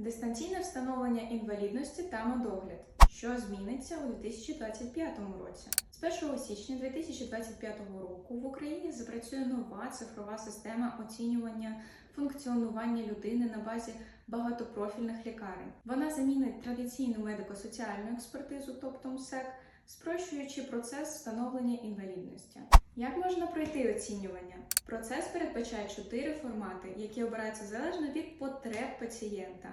дистанційне встановлення інвалідності та медогляд, що зміниться у 2025 році. З 1 січня 2025 року в Україні запрацює нова цифрова система оцінювання функціонування людини на базі багатопрофільних лікарень. Вона замінить традиційну медико-соціальну експертизу, тобто МСЕК, спрощуючи процес встановлення інвалідності. Як можна пройти оцінювання? Процес передбачає чотири формати, які обираються залежно від потреб пацієнта.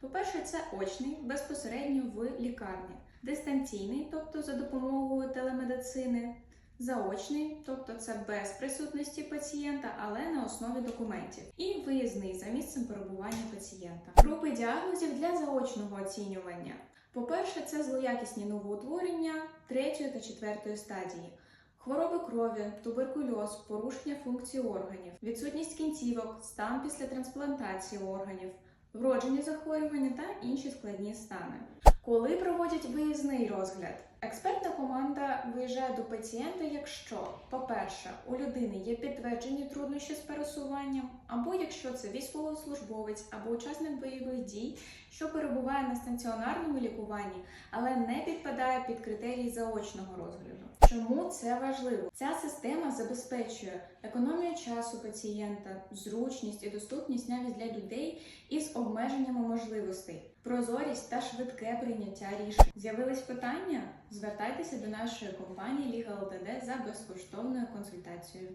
По-перше, це очний безпосередньо в лікарні, дистанційний, тобто за допомогою телемедицини, заочний, тобто це без присутності пацієнта, але на основі документів, і виїзний за місцем перебування пацієнта. Групи діагнозів для заочного оцінювання. По-перше, це злоякісні новоутворення третьої та четвертої стадії. Хвороби крові, туберкульоз, порушення функцій органів, відсутність кінцівок, стан після трансплантації органів, вроджені захворювання та інші складні стани. Коли проводять виїзний розгляд, експертна команда виїжджає до пацієнта, якщо, по-перше, у людини є підтверджені труднощі з пересуванням, або якщо це військовослужбовець або учасник бойових дій, що перебуває на стаціонарному лікуванні, але не підпадає під критерії заочного розгляду. Чому це важливо? Ця система забезпечує економію часу пацієнта, зручність і доступність навіть для людей із обмеженнями можливостей, прозорість та швидке прийняття рішень. З'явились питання? Звертайтеся до нашої компанії Ліга за безкоштовною консультацією.